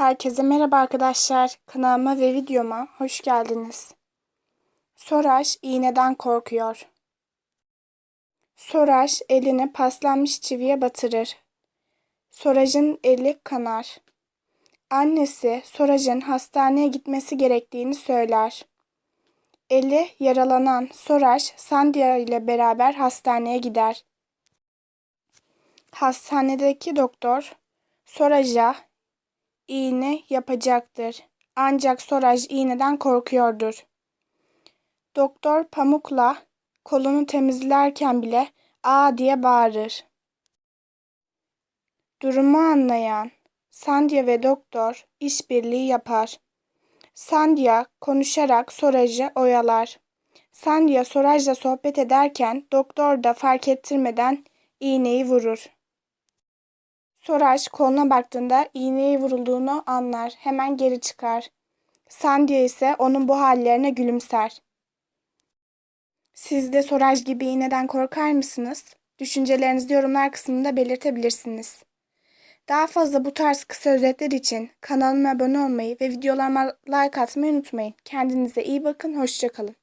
Herkese merhaba arkadaşlar. Kanalıma ve videoma hoş geldiniz. Soraş iğneden korkuyor. Soraş elini paslanmış çiviye batırır. Soraj'ın eli kanar. Annesi Soraj'ın hastaneye gitmesi gerektiğini söyler. Eli yaralanan Soraj Sandia ile beraber hastaneye gider. Hastanedeki doktor Soraj'a iğne yapacaktır. Ancak Soraj iğneden korkuyordur. Doktor pamukla kolunu temizlerken bile aa diye bağırır. Durumu anlayan Sandya ve doktor işbirliği yapar. Sandya konuşarak Soraj'ı oyalar. Sandya Soraj'la sohbet ederken doktor da fark ettirmeden iğneyi vurur. Soraj koluna baktığında iğneye vurulduğunu anlar. Hemen geri çıkar. Sandia ise onun bu hallerine gülümser. Siz de Soraj gibi iğneden korkar mısınız? Düşüncelerinizi yorumlar kısmında belirtebilirsiniz. Daha fazla bu tarz kısa özetler için kanalıma abone olmayı ve videolarıma like atmayı unutmayın. Kendinize iyi bakın, hoşçakalın.